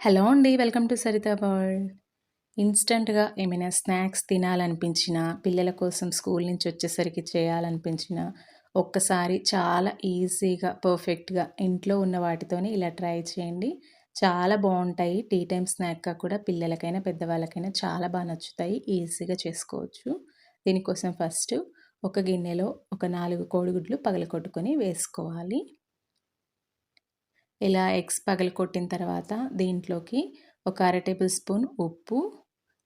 Hello అండి welcome to Saritha world. ఇన్స్టంట్గా ఏమైనా స్నాక్స్ తినాలనిపించిన పిల్లల కోసం స్కూల్ నుంచి వచ్చేసరికి చేయాలనిపించిన ఒక్కసారి చాలా ఈజీగా పర్ఫెక్ట్గా ఇంట్లో ఉన్న వాటితోనే ఇలా ట్రై చేయండి. చాలా బాగుంటాయి. టీ టైం స్నాక్గా కూడా పిల్లలకైనా పెద్దవాళ్ళకైనా చాలా బాగా నచ్చుతాయి. ఈజీగా చేసుకోవచ్చు. దీనికోసం ఫస్ట్ ఒక గిన్నెలో ఒక నాలుగు కోడిగుడ్లు పగలకొట్టుకొని వేసుకోవాలి. ఇలా ఎగ్స్ పగలకొట్టిన తర్వాత దీంట్లోకి ఒక అర టేబుల్ స్పూన్ ఉప్పు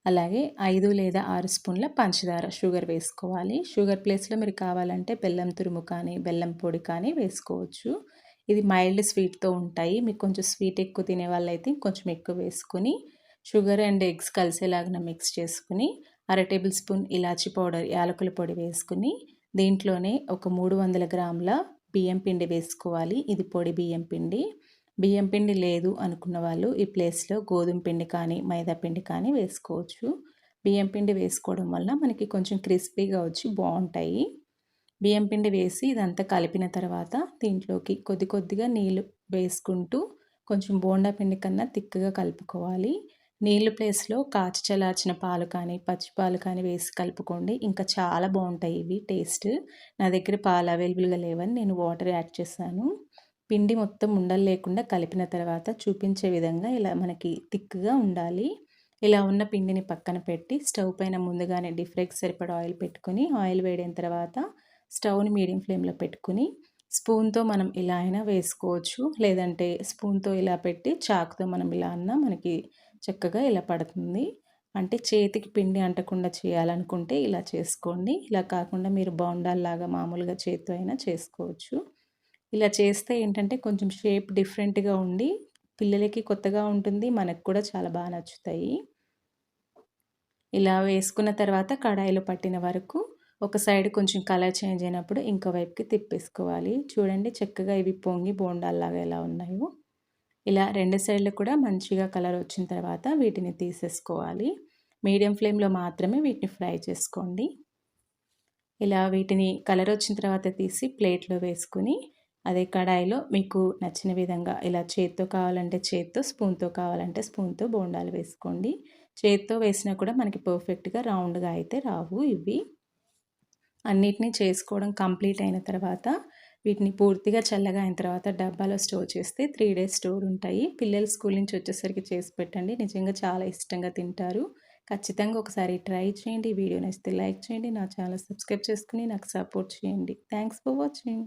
అలాగే ఐదు లేదా ఆరు స్పూన్ల పంచదార షుగర్ వేసుకోవాలి. షుగర్ ప్లేస్లో మీరు కావాలంటే బెల్లం తురుము కానీ బెల్లం పొడి కానీ వేసుకోవచ్చు. ఇది మైల్డ్ స్వీట్తో ఉంటాయి. మీకు కొంచెం స్వీట్ ఎక్కువ తినే వాళ్ళైతే కొంచెం ఎక్కువ వేసుకుని షుగర్ అండ్ ఎగ్స్ కలిసేలాగా మిక్స్ చేసుకుని అర టేబుల్ స్పూన్ ఇలాచీ పౌడర్ యాలకుల పొడి వేసుకుని దీంట్లోనే ఒక మూడు వందల గ్రాముల బియ్యం పిండి వేసుకోవాలి. ఇది పొడి బియ్యం పిండి. బియ్యం పిండి లేదు అనుకున్న వాళ్ళు ఈ ప్లేస్లో గోధుమ పిండి కానీ మైదా పిండి కానీ వేసుకోవచ్చు. బియ్యం పిండి వేసుకోవడం వల్ల మనకి కొంచెం క్రిస్పీగా వచ్చి బాగుంటాయి. బియ్యం పిండి వేసి ఇదంతా కలిపిన తర్వాత దీంట్లోకి కొద్ది కొద్దిగా నీళ్ళు వేసుకుంటూ కొంచెం బోండా పిండి కన్నా తిక్కగా కలుపుకోవాలి. నీళ్ళు ప్లేస్లో కాచి చల్లార్చిన పాలు కానీ పచ్చి పాలు కానీ వేసి కలుపుకోండి. ఇంకా చాలా బాగుంటాయి ఇవి టేస్ట్. నా దగ్గర పాలు అవైలబుల్గా లేవని నేను వాటర్ యాడ్ చేశాను. పిండి మొత్తం ఉండలు లేకుండా కలిపిన తర్వాత చూపించే విధంగా ఇలా మనకి థిక్గా ఉండాలి. ఇలా ఉన్న పిండిని పక్కన పెట్టి స్టవ్ పైన ముందుగానే డిఫ్రెక్స్ సరిపడ ఆయిల్ పెట్టుకుని ఆయిల్ వేడిన తర్వాత స్టవ్ని మీడియం ఫ్లేమ్లో పెట్టుకుని స్పూన్తో మనం ఇలా అయినా వేసుకోవచ్చు. లేదంటే స్పూన్తో ఇలా పెట్టి చాకుతో మనం ఇలా అన్నా మనకి చక్కగా ఇలా పడుతుంది. అంటే చేతికి పిండి అంటకుండా చేయాలనుకుంటే ఇలా చేసుకోండి. ఇలా కాకుండా మీరు బౌండాల్లాగా మామూలుగా చేతితో అయినా చేసుకోవచ్చు. ఇలా చేస్తే ఏంటంటే కొంచెం షేప్ డిఫరెంట్గా ఉండి పిల్లలకి కొత్తగా ఉంటుంది. మనకు కూడా చాలా బాగా నచ్చుతాయి. ఇలా వేసుకున్న తర్వాత కడాయిలో పట్టిన వరకు ఒక సైడ్ కొంచెం కలర్ చేంజ్ అయినప్పుడు ఇంకో వైపుకి తిప్పేసుకోవాలి. చూడండి చక్కగా ఇవి పొంగి బోండాల్లాగా ఎలా ఉన్నాయో. ఇలా రెండు సైడ్లు కూడా మంచిగా కలర్ వచ్చిన తర్వాత వీటిని తీసేసుకోవాలి. మీడియం ఫ్లేమ్లో మాత్రమే వీటిని ఫ్రై చేసుకోండి. ఇలా వీటిని కలర్ వచ్చిన తర్వాత తీసి ప్లేట్లో వేసుకుని అదే కడాయిలో మీకు నచ్చిన విధంగా ఇలా చేత్తో కావాలంటే చేత్తో స్పూన్తో కావాలంటే స్పూన్తో బోండాలు వేసుకోండి. చేత్తో వేసినా కూడా మనకి పర్ఫెక్ట్గా రౌండ్గా అయితే రావు ఇవి. అన్నిటినీ చేసుకోవడం కంప్లీట్ అయిన తర్వాత వీటిని పూర్తిగా చల్లగా అయిన తర్వాత డబ్బాలో స్టోర్ చేస్తే త్రీ డేస్ స్టోర్ ఉంటాయి. పిల్లలు స్కూల్ నుంచి వచ్చేసరికి చేసి పెట్టండి. నిజంగా చాలా ఇష్టంగా తింటారు. ఖచ్చితంగా ఒకసారి ట్రై చేయండి. వీడియో నచ్చితే లైక్ చేయండి. నా ఛానల్ సబ్స్క్రైబ్ చేసుకుని నాకు సపోర్ట్ చేయండి. Thanks for watching.